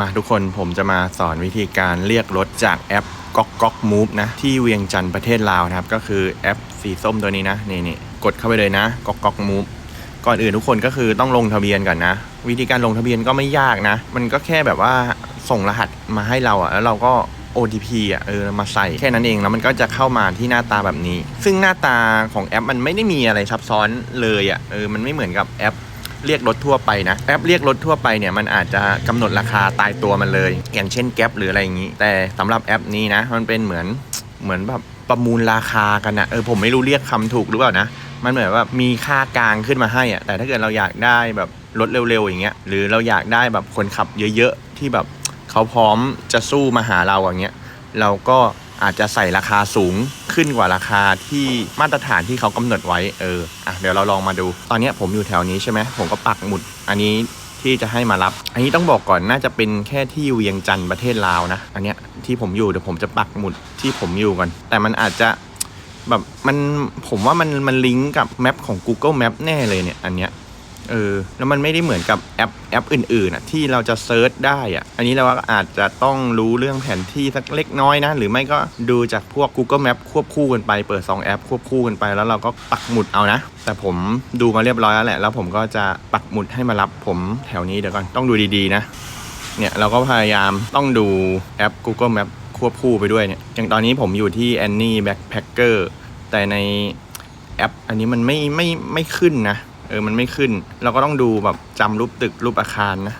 มาทุกคนผมจะมาสอนวิธีการเรียกรถจากแอปก๊อกก๊อกมูฟนะที่เวียงจันทร์ประเทศลาวนะครับ ก็คือแอปสีส้มตัวนี้นะนี่นี่กดเข้าไปเลยนะก๊อกก๊อกมูฟก่อนอื่นทุกคนก็คือต้องลงทะเบียนก่อนนะ วิธีการลงทะเบียนก็ไม่ยากนะ มันก็แค่แบบว่าส่งรหัสมาให้เราอะแล้วเราก็ OTP อะเออมาใส่แค่นั้นเองแล้วมันก็จะเข้ามาที่หน้าตาแบบนี้ ซึ่งหน้าตาของแอปมันไม่ได้มีอะไรซับซ้อนเลยอะเออมันไม่เหมือนกับแอป เรียกรถทั่วไปนะแอปเรียกรถทั่วไปเนี่ยมันอาจจะกำหนดราคาตายตัวมันเลย อย่างเช่นแก๊ปหรืออะไรอย่างนี้ แต่สำหรับแอปนี้นะ มันเป็นเหมือนเหมือนแบบประมูลราคากันนะเออผมไม่รู้เรียกคำถูกหรือเปล่านะมันเหมือนว่ามีค่ากลางขึ้นมาให้อะแต่ถ้าเกิดเราอยากได้แบบรถเร็วๆอย่างเงี้ยหรือเราอยากได้แบบคนขับเยอะๆที่แบบเขาพร้อมจะสู้มาหาเราอย่างเงี้ยเราก็ อาจจะใส่ราคาสูงขึ้นกว่าราคาที่มาตรฐานที่เขากำหนดไว้เอออะเดี๋ยวเราลองมาดู ตอนนี้ผมอยู่แถวนี้ใช่ไหมผมก็ปักหมุดอันนี้ที่จะให้มารับ อันนี้ต้องบอกก่อนน่าจะเป็นแค่ที่เวียงจันทร์ประเทศลาวนะ อันเนี้ยที่ผมอยู่เดี๋ยวผมจะปักหมุดที่ผมอยู่ก่อน แต่มันอาจจะแบบมันผมว่ามันมันลิงก์กับแมปของ Google Map แน่เลยเนี่ยอันเนี้ย เออ แล้วมันไม่ได้เหมือนกับแอปแอปอื่นๆอะที่เราจะเซิร์ชได้อะ อันนี้เราก็อาจจะต้องรู้เรื่องแผนที่สักเล็กน้อยนะ หรือไม่ก็ดูจากพวก Google Map ควบคู่กันไป เปิด 2 แอปควบคู่กันไป แล้วเราก็ปักหมุดเอานะ แต่ผมดูมาเรียบร้อยแล้วแหละ แล้วผมก็จะปักหมุดให้มารับผมแถวนี้เดี๋ยวก่อน ต้องดูดีๆนะ เนี่ยเราก็พยายามต้องดูแอป Google Map ควบคู่ไปด้วยเนี่ย อย่างตอนนี้ผมอยู่ที่ Annie Backpacker แต่ในแอป อันนี้มันไม่ไม่ไม่ขึ้นนะ เออมันไม่ขึ้น เราก็ต้องดูแบบจำรูปตึกรูปอาคารนะ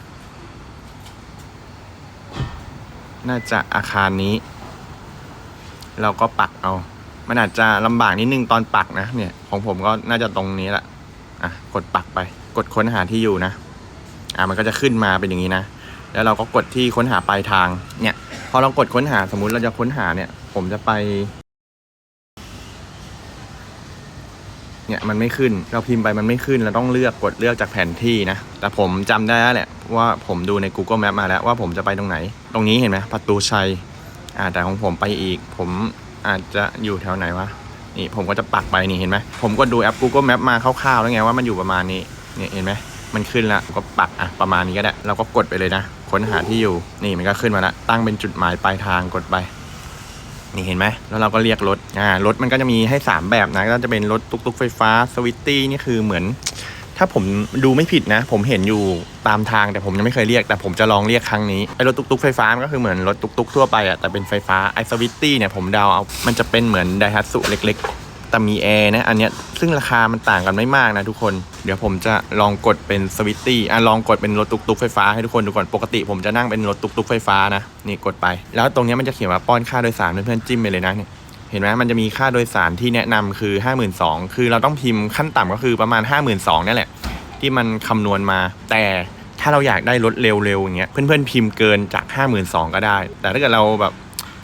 น่าจะอาคารนี้ เราก็ปักเอา มันอาจจะลำบากนิดนึงตอนปักนะเนี่ย ของผมก็น่าจะตรงนี้แหละอะกดปักไป กดค้นหาที่อยู่นะ อะมันก็จะขึ้นมาเป็นอย่างนี้นะ แล้วเราก็กดที่ค้นหาปลายทางเนี่ย พอเรากดค้นหาสมมุติเราจะค้นหาเนี่ย ผมจะไป เนี่ยมันไม่ขึ้น เราพิมพ์ไปมันไม่ขึ้นเราต้องเลือกกดเลือกจากแผนที่นะ แต่ผมจำได้แล้วแหละว่าผมดูใน Google Map มาแล้วว่าผมจะไปตรงไหน ตรงนี้เห็นไหมประตูชัยอ่าแต่ของผมไปอีก ผมอาจจะอยู่แถวไหนวะนี่ผมก็จะปักไปนี่เห็นไหมผมก็ดูแอป Google Map มาคร่าวๆแล้วไงว่ามันอยู่ประมาณนี้เนี่ยเห็นไหมมันขึ้นล้วก็ปักอะประมาณนี้ก็ได้ เราก็กดไปเลยนะ ค้นหาที่อยู่นี่มันก็ขึ้นมาล้วตั้งเป็นจุดหมายปลายทางกดไป นี่เห็นไหมแล้วเราก็เรียกรถอ่ารถมันก็จะมีให้ 3 แบบนะก็จะเป็นรถตุกตุกๆไฟฟ้าสวิตตี้นี่คือเหมือน ถ้าผมดูไม่ผิดนะ ผมเห็นอยู่ตามทางแต่ผมยังไม่เคยเรียก แต่ผมจะลองเรียกครั้งนี้ไอ้รถตุกตุกๆไฟฟ้ามันก็คือเหมือนรถตุกตุกๆทั่วไปอะแต่เป็นไฟฟ้าไอ้สวิตตี้เนี่ยผมเดาเอามันจะเป็นเหมือนไดฮัตสุเล็กๆ แต่มีแอร์นะอันเนี้ยซึ่งราคามันต่างกันไม่มากนะทุกคน เดี๋ยวผมจะลองกดเป็นสวิตตี้อะลองกดเป็นรถตุกตุกๆไฟฟ้าให้ทุกคนดูก่อนปกติ ผมจะนั่งเป็นรถตุกตุกๆไฟฟ้านะนี่กดไป แล้วตรงเนี้ยมันจะเขียนว่าป้อนค่าโดยสารเพื่อนๆจิ้มไปเลยนะเนี่ยเห็นไหมมันจะมีค่าโดยสารที่แนะนำคือ 52,000คือเราต้องพิมพ์ขั้นต่ำก็คือประมาณ 52,000นี่แหละ ที่มันคำนวณมา แต่ถ้าเราอยากได้รถเร็วๆอย่างเงี้ยเพื่อนๆพิมพ์เกินจาก 52,000ก็ได้ แต่ถ้าเกิดเราแบบ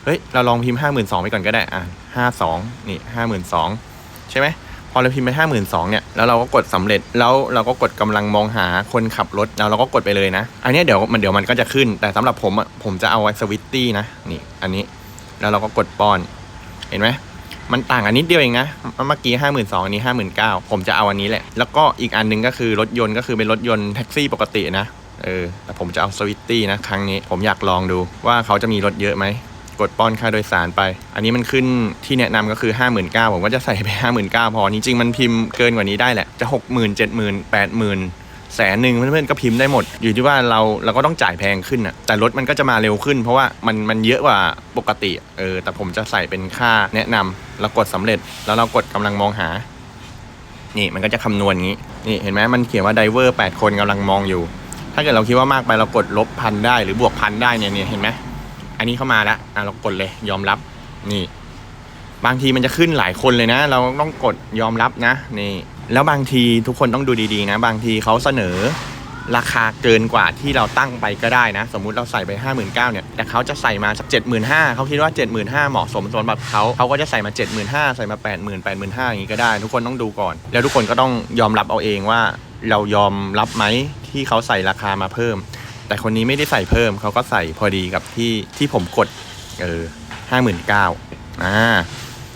เฮ้ย เราลองพิมพ์52,000ไปก่อนก็ได้ อะ52นี่52,000ใช่ไหม พอเราพิมพ์ไป52,000เนี่ย แล้วเราก็กดสำเร็จ แล้วเราก็กดกำลังมองหาคนขับรถ แล้วเราก็กดไปเลยนะ อันนี้เดี๋ยวมันเดี๋ยวมันก็จะขึ้น แต่สำหรับผมอะ ผมจะเอาไว้สวิตตี้นะ นี่ อันนี้ แล้วเราก็กดป้อน เห็นไหมมันต่างกันนิดเดียวเองนะ เมื่อกี้ห้าหมื่นสองอันนี้ห้าหมื่นเก้าผมจะเอาอันนี้แหละ แล้วก็อีกอันหนึงก็คือรถยนต์ก็คือเป็นรถยนต์แท็กซี่ปกตินะ เออ แต่ผมจะเอาสวิตตี้นะครั้งนี้ ผมอยากลองดูว่าเขาจะมีรถเยอะไหม ดป้อนค่าโดยสารไป อันนี้มันขึ้นที่แนะนำก็คือ 5 9 0 0 0ผมก็จะใส่ไป 5 9 0 0 0พอจริงๆมันพิมพ์เกินกว่านี้ได้แหละ จะ 6 0 0 0 0 7 0 0 0 0 8 0 0 0แสนหนึ่งเพื่อนๆก็พิมพ์ได้หมด อยู่ที่ว่าเราเราก็ต้องจ่ายแพงขึ้นอะแต่รถมันก็จะมาเร็วขึ้น เพราะว่ามันมันเยอะกว่าปกติเออแต่ผมจะใส่เป็นค่าแนะนำแล้วกดสำเร็จแล้วเรากดกำลังมองหา นี่มันก็จะคำนวณงี้นี่เห็นไหมมันเขียนว่าไดเวอร์8คนกำลังมองอยู่ ถ้าเกิดเราคิดว่ามากไปเรากดลบพันได้หรือบวกพันได้เนี่ยเนี่ยเห็นไหมอันนี้เข้ามาแล้ว อะเรากดเลยยอมรับนี่ บางทีมันจะขึ้นหลายคนเลยนะ เราต้องกดยอมรับนะนี่ แล้วบางทีทุกคนต้องดูดีๆนะ บางทีเขาเสนอราคาเกินกว่าที่เราตั้งไปก็ได้นะ สมมุติเราใส่ไป 5 9 0 0 0เนี่ยแต่เขาจะใส่มาสัก 75,000เขาคิดว่า 75,000เหมาะสมสำหรับเขาเขาก็จะใส่มา 75,000ใส่มา 80,000 85,000อย่างนี้ก็ได้ ทุกคนต้องดูก่อน แล้วทุกคนก็ต้องยอมรับเอาเองว่า เรายอมรับไหมที่เขาใส่ราคามาเพิ่ม แต่คนนี้ไม่ได้ใส่เพิ่มเขาก็ใส่พอดีกับที่ที่ผมกด เออห้าหมื่นเก้าอ่า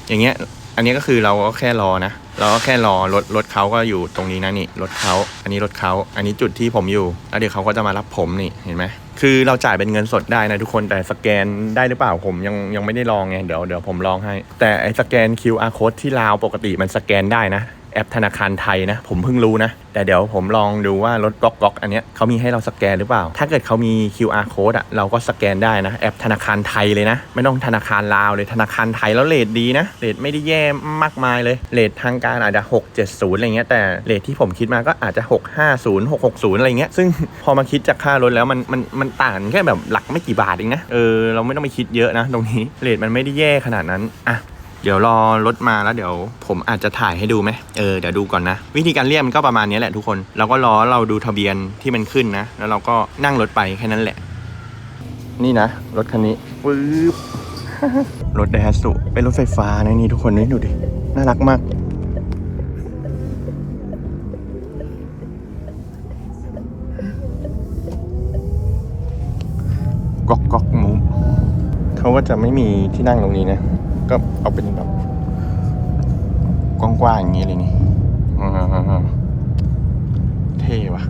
อย่างเงี้ย อันนี้ก็คือเราก็แค่รอนะ เราก็แค่รอรถรถเขาก็อยู่ตรงนี้นะนี่รถเขา อันนี้รถเขา อันนี้จุดที่ผมอยู่ แล้วเดี๋ยวเขาก็จะมารับผมนี่ เห็นไหม คือเราจ่ายเป็นเงินสดได้นะทุกคน แต่สแกนได้หรือเปล่าผมยังยังไม่ได้ลองไง เดี๋ยวเดี๋ยวผมลองให้ แต่ไอ้สแกน QR code ที่ลาวปกติมันสแกนได้นะ แอปธนาคารไทยนะ ผมเพิ่งรู้นะ แต่เดี๋ยวผมลองดูว่ารถบล็อกบล็อกอันเนี้ยเขามีให้เราสแกนหรือเปล่า ถ้าเกิดเขามี QR code อะเราก็สแกนได้นะ แอปธนาคารไทยเลยนะ ไม่ต้องธนาคารลาวเลยธนาคารไทยแล้วเลทดีนะเลทไม่ได้แย่มากมายเลยเลททางการอาจจะ 670อะไรเงี้ยแต่เลทที่ผมคิดมาก็อาจจะ 650 660อะไรเงี้ยซึ่งพอมาคิดจากค่ารถแล้วมันมันมันต่างแค่แบบหลักไม่กี่บาทเองนะเออเราไม่ต้องไปคิดเยอะนะตรงนี้เลทมันไม่ได้แย่ขนาดนั้นอะ เดี๋ยวรอรถมาแล้วเดี๋ยวผมอาจจะถ่ายให้ดูไหมเออเดี๋ยวดูก่อนนะ วิธีการเรียกมันก็ประมาณนี้แหละทุกคนเราก็รอเราดูทะเบียนที่มันขึ้นนะ แล้วเราก็นั่งรถไปแค่นั้นแหละ นี่นะ รถคันนี้วืบรถไดฮัตสุเป็นรถไฟฟ้านะนี่ทุกคนนี่ดูดิน่ารักมากก๊อกก๊อกมูเขาก็จะไม่มีที่นั่งตรงนี้นะ ก็เอาเป็นแบบกว้างๆอย่างนี้เลยนี่เท่ว่ะ